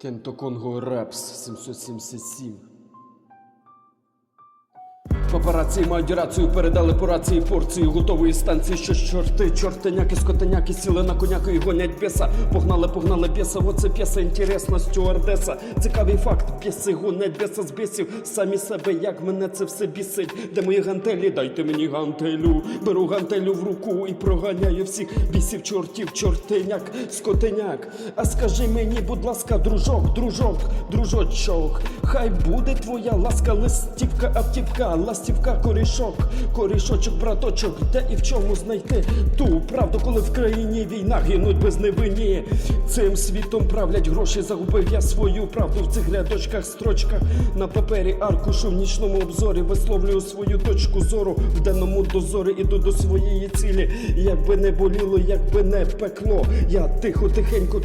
Кенто Конго Репс 777. Папараці мають рацію, передали по рації порції готової станції, що ж чорти, чортеняки, скотеняки сіли на коняку і гонять бєса. Погнали, погнали бєса, оце п'єса інтересна стюардеса. Цікавий факт, бєси гонять бєса з бєсів. Самі себе, як мене це все бісить. Де мої гантелі, дайте мені гантелю. Беру гантелю в руку і проганяю всіх бісів, чортів, чортеняк, скотеняк. А скажи мені, будь ласка, дружок, дружок, дружочок. Хай буде твоя ласка, листівка, автівка, ластівка, корішок, корішочок, браточок, де і в чому знайти ту правду, коли в країні війна гинуть без невинні. Цим світом правлять гроші, загубив я свою правду в цих рядочках, строчках на папері, аркушу в нічному обзорі висловлюю свою точку зору в денному дозорі, іду до своєї цілі. Якби не боліло, якби не пекло, я тихо, тихенько,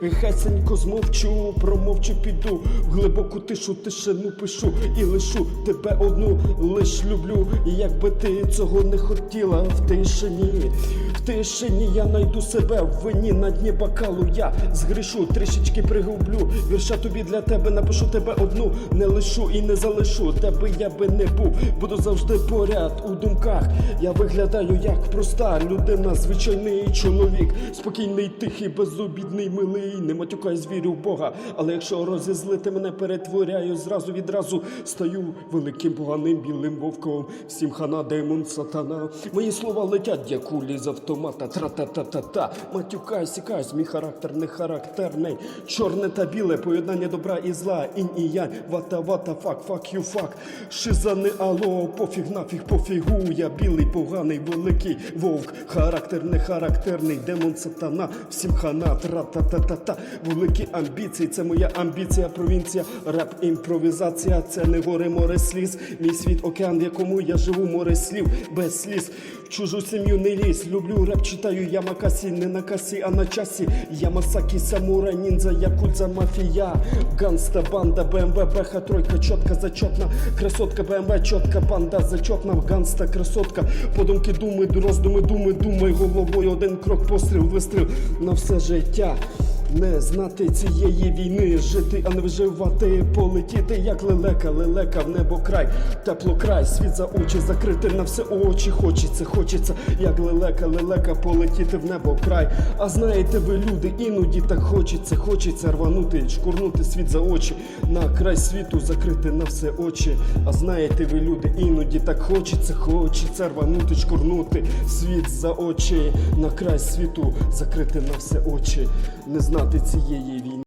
тихесенько змовчу, промовчу, піду в глибоку тишу, тишину пишу і лишу тебе одну лиш люблю. І якби ти цього не хотіла в тишині, в тишині я найду себе в вині на дні бокалу. Я згрішу, трішечки пригублю. Вірша тобі для тебе напишу тебе одну, не лишу і не залишу. Де би я би не був, буду завжди поряд у думках. Я виглядаю як проста людина, звичайний чоловік, спокійний, тихий, безобідний, милий, не матюкаюсь, вірю в Бога. Але якщо розізлити мене перетворяю, зразу відразу стаю великим поганим білим вовком. Всім хана, демон, сатана. Мої слова летять, як кулі з автомата. Тра-та-та-та-та. Матюкай, сікаюсь, мій характер не характерний. Чорне та біле, поєднання добра і зла. Інь і я, вата, вата, фак, фак, ю, фак. Шиза не алло, пофіг, нафіг, пофігу. Я білий, поганий, великий вовк. Характер не характерний, демон, сатана. Всім хана, тра-та-та-та-та. Великі амбіції, це моя амбіція, провінція. Реп, імпровізація, це не гори, море сліз. Мій світ океан, в якому я живу, море слів, без сліз. В чужу сім'ю не лізь. Люблю реп, читаю Ямакасі, не на касі, а на часі. Ямасакі, самурай, ніндзя, якудза, мафія. Ганста, банда, БМВ, беха, тройка, чотка, зачетна. Красотка, БМВ, чотка, банда, зачетна. Ганста, красотка. Подумки, думи, роздуми, думи, думай головою. Один крок, постріл, вистріл на все життя. Не знати цієї війни, жити, а не виживати, полетіти, як лелека, лелека в небо край, тепло край, світ за очі закрити на все очі. Хочеться, хочеться, як лелека, лелека, полетіти в небо край. А знаєте ви, люди, іноді так хочеться, хочеться рванути, шкурнути світ за очі, на край світу закрити на все очі. А знаєте ви, люди, іноді так хочеться, хочеться рванути, шкурнути світ за очі, на край світу закрити на все очі, не знати цієї війни.